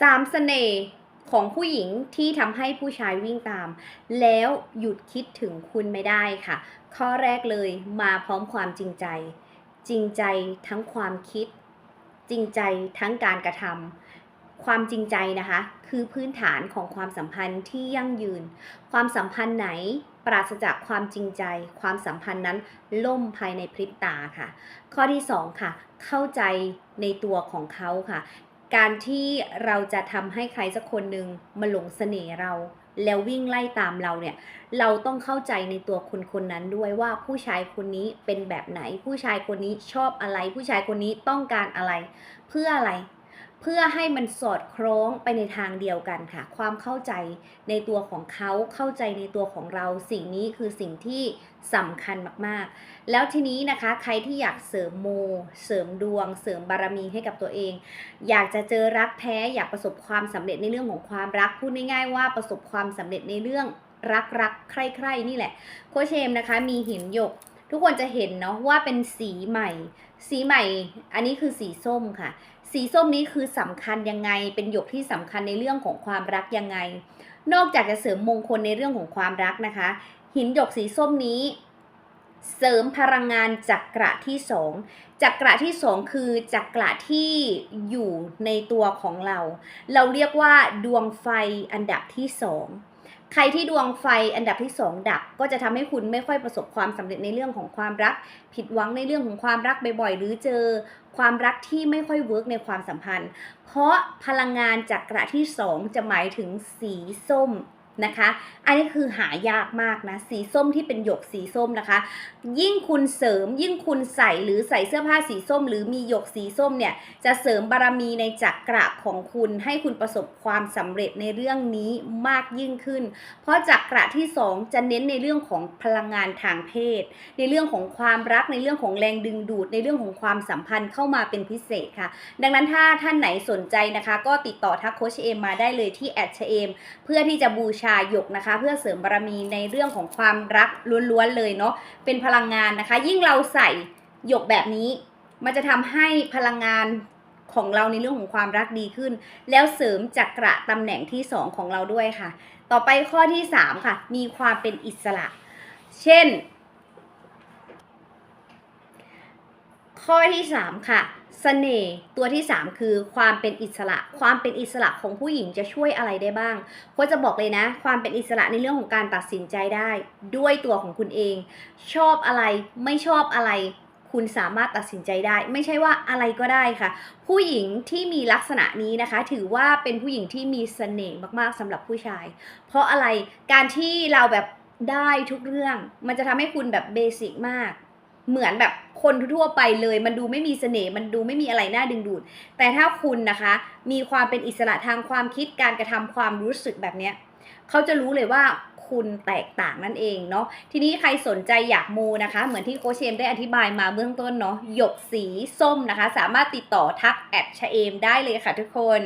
สามเสน่ห์ของผู้หญิงที่ทำให้ผู้ชายวิ่งตาม แล้วหยุดคิดถึงคุณไม่ได้ค่ะ ข้อแรกเลยมาพร้อมความจริงใจ จริงใจทั้งความคิด จริงใจทั้งการกระทำความจริงใจนะคะ คือพื้นฐานของความสัมพันธ์ที่ยั่งยืน ความสัมพันธ์ไหนปราศจากความจริงใจ ความสัมพันธ์นั้นล่มภายในพริบตาค่ะ ข้อที่สองค่ะ เข้าใจในตัวของเขาค่ะ การที่เราจะทำให้ใครสักคนหนึ่งมาหลงเสน่ห์เรา แล้ววิ่งไล่ตามเราเนี่ย เราต้องเข้าใจในตัวคนคนนั้นด้วยว่าผู้ชายคนนี้เป็นแบบไหน ผู้ชายคนนี้ชอบอะไร ผู้ชายคนนี้ต้องการอะไร เพื่ออะไร เพื่อให้มันสอดคล้องไปในทางเดียวกันค่ะ ความเข้าใจในตัวของเขาเข้าใจในตัวของเรา สิ่งนี้คือสิ่งที่สำคัญมากๆ แล้วทีนี้นะคะ ใครที่อยากเสริมโม เสริมดวง เสริมบารมีให้กับตัวเอง อยากจะเจอรักแท้ อยากประสบความสำเร็จในเรื่องของความรัก พูดง่ายๆว่าประสบความสำเร็จในเรื่องรักรักใคร่ๆนี่แหละ โคเชมนะคะ มีหินหยก ทุกคนจะเห็นเนาะว่าเป็นสีใหม่ สีใหม่ อันนี้คือสีส้มค่ะ สีส้มนี้คือสำคัญยังไง เป็นหยกที่สำคัญในเรื่องของความรักยังไง นอกจากจะเสริมมงคลในเรื่องของความรักนะคะ หินหยกสีส้มนี้ เสริมพลังงานจักระที่สองจักระที่สองคือจักระที่อยู่ในตัวของเรา เราเรียกว่าดวงไฟอันดับที่สอง ใครที่ดวงไฟอันดับที่สองดับ ก็จะทำให้คุณไม่ค่อยประสบความสำเร็จในเรื่องของความรัก ผิดหวังในเรื่องของความรักบ่อยๆ หรือเจอความรักที่ไม่ค่อยเวิร์กในความสัมพันธ์ เพราะพลังงานจักระที่สองจะหมายถึงสีส้ม นะคะ อันนี้คือหายากมากนะ สีส้มที่เป็นหยกสีส้มนะคะ ยิ่งคุณเสริมยิ่งคุณใส่หรือใส่เสื้อผ้าสีส้ม หรือมีหยกสีส้มเนี่ย จะเสริมบารมีในจักระของคุณให้คุณประสบความสำเร็จในเรื่องนี้มากยิ่งขึ้น เพราะจักระที่สองจะเน้นในเรื่องของพลังงานทางเพศ ในเรื่องของความรักในเรื่องของแรงดึงดูด ในเรื่องของความสัมพันธ์เข้ามาเป็นพิเศษค่ะ ดังนั้นถ้าท่านไหนสนใจนะคะ ก็ติดต่อทักโคชเอมมาได้เลยที่แอดเชเอมเพื่อที่จะบูชาหยกนะคะ เพื่อเสริมบารมีในเรื่องของความรักล้วนๆเลยเนาะเป็นพลังงานนะคะ ยิ่งเราใส่หยกแบบนี้ มันจะทำให้พลังงานของเราในเรื่องของความรักดีขึ้น แล้วเสริมจักระตำแหน่งที่ 2 ของเราด้วยค่ะ ต่อไปข้อที่ 3 ค่ะ มีความเป็นอิสระ เช่น ข้อที่ 3 ค่ะเสน่ห์ตัวที่ 3 คือความเป็นอิสระ ความเป็นอิสระของผู้หญิงจะช่วยอะไรได้บ้างก็จะบอกเลยนะ ความเป็นอิสระในเรื่องของการตัดสินใจได้ ด้วยตัวของคุณเอง ชอบอะไรไม่ชอบอะไร คุณสามารถตัดสินใจได้ ไม่ใช่ว่าอะไรก็ได้ค่ะ ผู้หญิงที่มีลักษณะนี้นะคะ ถือว่าเป็นผู้หญิงที่มีเสน่ห์มากๆสำหรับผู้ชาย เพราะอะไรการที่เราแบบได้ทุกเรื่อง มันจะทำให้คุณแบบเบสิกมาก เหมือนแบบคนทั่วไปเลย มันดูไม่มีเสน่ห์มันดูไม่มีอะไรน่าดึงดูด แต่ถ้าคุณนะคะ มีความเป็นอิสระทางความคิดการกระทำความรู้สึกแบบเนี้ยเขาจะรู้เลยว่าคุณแตกต่างนั่นเองเนาะทีนี้ใครสนใจอยากมูนะคะ เหมือนที่โคชเชมได้อธิบายมาเบื้องต้นเนาะหยกสีส้มนะคะ สามารถติดต่อทักแอดชเอมได้เลยค่ะทุกคน